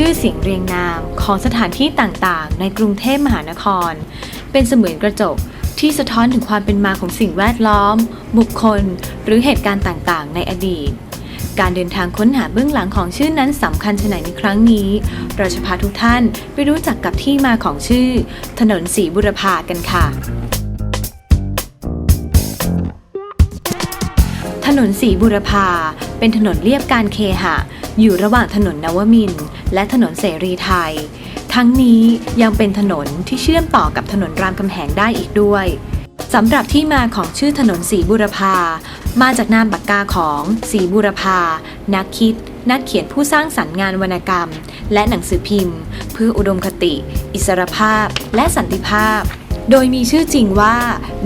ชื่อเสียงเรียงนามของสถานที่ต่างๆ ในกรุงเทพมหานคร เป็นเสมือนกระจกที่สะท้อนถึงความเป็นมาของสิ่งแวดล้อม บุคคล หรือเหตุการณ์ต่างๆ ในอดีต การเดินทางค้นหาเบื้องหลังของชื่อนั้นสำคัญชะไหนในครั้งนี้ เราจะพาทุกท่านไปรู้จักกับที่มาของชื่อ ถนนสีบุรพากันค่ะ ถนนสีบุรพา เป็นถนนเลียบการเคหะ อยู่ระหว่างถนนนวมินทร์และถนนเสรีไทย ทั้งนี้ยังเป็นถนนที่เชื่อมต่อกับถนนรามคำแหงได้อีกด้วยสำหรับที่มาของชื่อถนนสีบุรพา มาจากนามปากกาของสีบุรพา นักคิด นักเขียนผู้สร้างสรรค์งานวรรณกรรม และหนังสือพิมพ์ เพื่ออุดมคติ อิสรภาพ และสันติภาพ โดยมีชื่อจริงว่า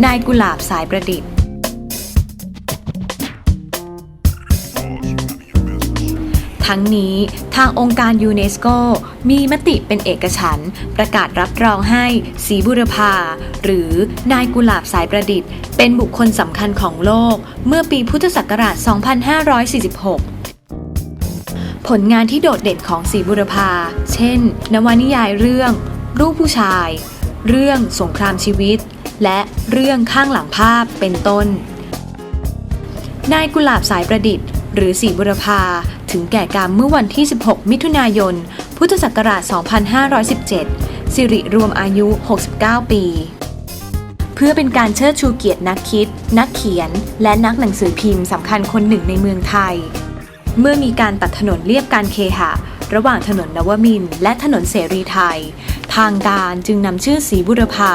นายกุหลาบสายประดิษฐ์ ทั้งนี้ทางองค์การยูเนสโกมีมติเป็นเอกฉันประกาศรับรองให้ศรีบุรพา หรือนายกุหลาบสายประดิษฐ์ เป็นบุคคลสำคัญของโลก เมื่อปีพุทธศักราช 2546ผลงานที่โดดเด่นของศรีบุรพา เช่น นวนิยายเรื่อง รูปผู้ชาย เรื่องสงครามชีวิต และเรื่องข้างหลังภาพเป็นต้น นายกุหลาบสายประดิษฐ์ หรือศรีบุรพา ถึงแก่กรรมเมื่อวันที่ 16 มิถุนายน พุทธศักราช 2517 สิริรวมอายุ 69 ปี เพื่อเป็นการเชิดชูเกียรตินักคิด นักเขียน และนักหนังสือพิมพ์สำคัญคนหนึ่งในเมืองไทย เมื่อมีการตัดถนนเลียบการเคหะ ระหว่างถนนนวมินและถนนเสรีไทย ทางการจึงนำชื่อศรีบุรพา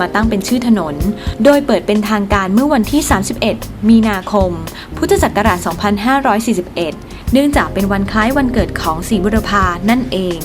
มาตั้งเป็นชื่อถนน โดยเปิดเป็นทางการเมื่อวันที่ 31 มีนาคม พุทธศักราช 2541 เนื่องจากเป็นวันคล้ายวันเกิดของศรีบุรพานั่นเอง